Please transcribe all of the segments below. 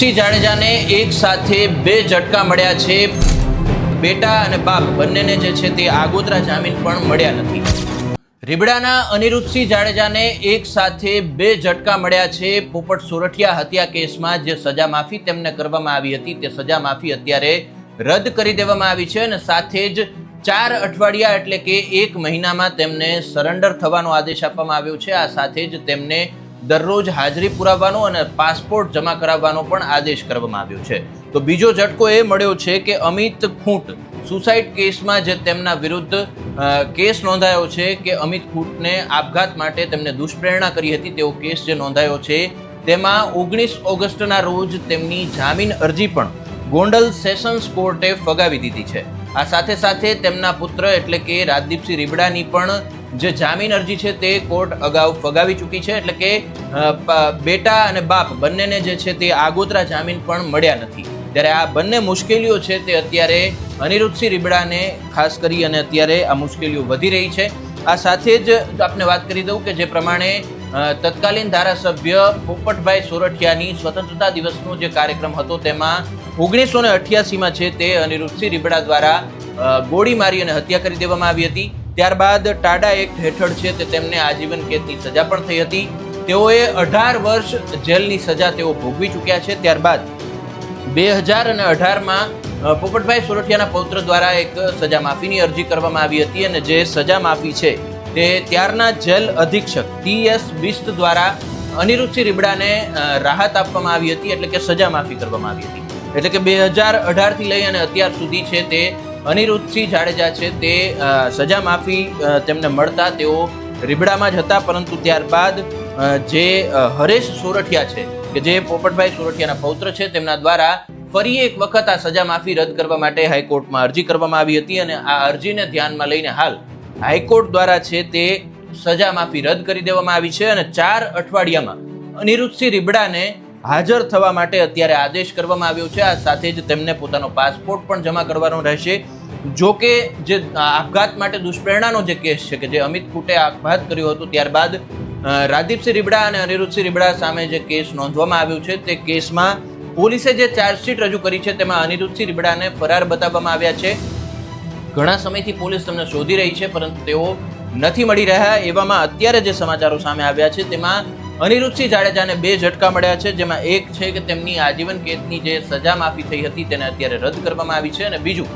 સિંહ જાડેજાને એક સાથે બે ઝટકા મળ્યા છે. બેટા અને બાપ બંનેને જે છે તે આગોતરા જામીન પણ મળ્યા નથી. રીબડાના અનિરુદ્ધસિંહ જાડેજાને એક સાથે બે ઝટકા મળ્યા છે. પોપટ સોરઠિયા હત્યા કેસમાં જે સજા માફી તેમને કરવામાં આવી હતી, તે સજા માફી અત્યારે રદ કરી દેવામાં આવી છે અને સાથે જ ચાર અઠવાડિયા એટલે કે એક મહિનામાં તેમને સરેન્ડર થવાનો આદેશ આપવામાં આવ્યો છે. આ સાથે જ તેમને દરરોજ હાજરી પુરાવવાનો અને પાસપોર્ટ જમા કરાવવાનો પણ આદેશ કરવામાં આવ્યો છે. તો બીજો ઝટકો એ મળ્યો છે કે અમિત ખૂંટ સુસાઇડ કેસમાં જે તેમના વિરુદ્ધ કેસ નોંધાયો છે કે અમિત ખૂંટને આપઘાત માટે તેમને દુષ્પ્રેરણા કરી હતી, તેવો કેસ જે નોંધાયો છે, તેમાં ઓગણીસ ઓગસ્ટના રોજ તેમની જામીન અરજી પણ ગોંડલ સેશન્સ કોર્ટે ફગાવી દીધી છે. આ સાથે સાથે તેમના પુત્ર એટલે કે રાજદીપસિંહ રીબડાની પણ જે જામીન અરજી છે તે કોર્ટ અગાઉ ફગાવી ચૂકી છે, એટલે કે બેટા અને બાપ બંનેને જે છે તે આગોતરા જામીન પણ મળ્યા નથી. ત્યારે આ બંને મુશ્કેલીઓ છે તે અત્યારે અનિરુદ્ધસિંહ રીબડાને ખાસ કરી અને અત્યારે આ મુશ્કેલીઓ વધી રહી છે. આ સાથે જ આપને વાત કરી દઉં કે જે પ્રમાણે તત્કાલીન ધારાસભ્ય પોપટભાઈ સોરઠિયાની સ્વતંત્રતા દિવસનો જે કાર્યક્રમ હતો તેમાં ઓગણીસો ને અઠ્યાસીમાં છે તે અનિરુદ્ધસિંહ રીબડા દ્વારા ગોળી મારી અને હત્યા કરી દેવામાં આવી હતી. ત્યારબાદ ટાડા એક્ટ હેઠળ છે તે તેમને આજીવન કેદની સજા પણ થઈ હતી. તેઓએ અઢાર વર્ષ જેલની સજા તેઓ ભોગવી ચૂક્યા છે. ત્યારબાદ બે હજાર અને અઢારમાં પોપટભાઈ સોરઠિયાના પૌત્ર દ્વારા એક સજા માફીની અરજી કરવામાં આવી હતી અને જે સજા માફી છે તે ત્યારના જેલ અધિક્ષક ટી એસ બિસ્ત દ્વારા અનિરુચિ રીબડાને રાહત આપવામાં આવી હતી. એટલે કે સજા માફી કરવામાં આવી હતી. એટલે કે બે હજાર અઢારથી લઈ અને અત્યાર સુધી છે તે અનિરુદ્ધસિંહ જાડેજા છે, તે સજા માફી તેમને મળતા તેઓ રીબડામાં જ હતા, પરંતુ ત્યારબાદ જે હરેશ સોરઠિયા છે, કે જે પોપટભાઈ સોરઠિયાના પૌત્ર છે, તેમના દ્વારા ફરી એક વખત આ સજા માફી રદ કરવા માટે હાઈકોર્ટમાં અરજી કરવામાં આવી હતી અને આ અરજીને ધ્યાનમાં લઈને હાલ હાઈકોર્ટ દ્વારા છે તે સજા માફી રદ કરી દેવામાં આવી છે અને ચાર અઠવાડિયામાં અનિરુદ્ધસિંહ રીબડાને હાજર થવા માટે અત્યારે આદેશ કરવામાં આવ્યો છે. આ સાથે જ તેમને પોતાનો પાસપોર્ટ પણ જમા કરવાનો રહેશે. જો કે જે આપઘાત માટે દુષ્પ્રેરણાનો જે કેસ છે કે જે અમિત કુટે આપઘાત કર્યો હતો ત્યારબાદ રાદીપસિંહ રીબડા અને અનિરુદ્ધસિંહ રીબડા સામે જે કેસ નોંધવામાં આવ્યો છે, તે કેસમાં પોલીસે જે ચાર્જશીટ રજૂ કરી છે તેમાં અનિરુદ્ધસિંહ રીબડાને ફરાર બતાવવામાં આવ્યા છે. ઘણા સમયથી પોલીસ તેમને શોધી રહી છે, પરંતુ તેઓ નથી મળી રહ્યા. એવામાં અત્યારે જે સમાચારો સામે આવ્યા છે, તેમાં અનિરુદ્ધસિંહ જાડેજાને બે ઝટકા મળ્યા છે, જેમાં એક છે કે તેમની આજીવન કેદની જે સજા માફી થઈ હતી તેને અત્યારે રદ કરવામાં આવી છે અને બીજું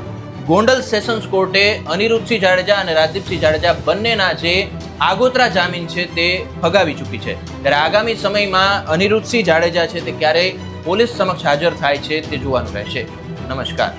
ગોંડલ સેશન્સ કોર્ટે અનિરુદ્ધસિંહ જાડેજા અને રાજદીપસિંહ જાડેજા બંનેના જે આગોતરા જામીન છે તે ફગાવી ચૂકી છે. ત્યારે આગામી સમયમાં અનિરુદ્ધસિંહ જાડેજા છે તે ક્યારે પોલીસ સમક્ષ હાજર થાય છે તે જોવાનું રહેશે. નમસ્કાર.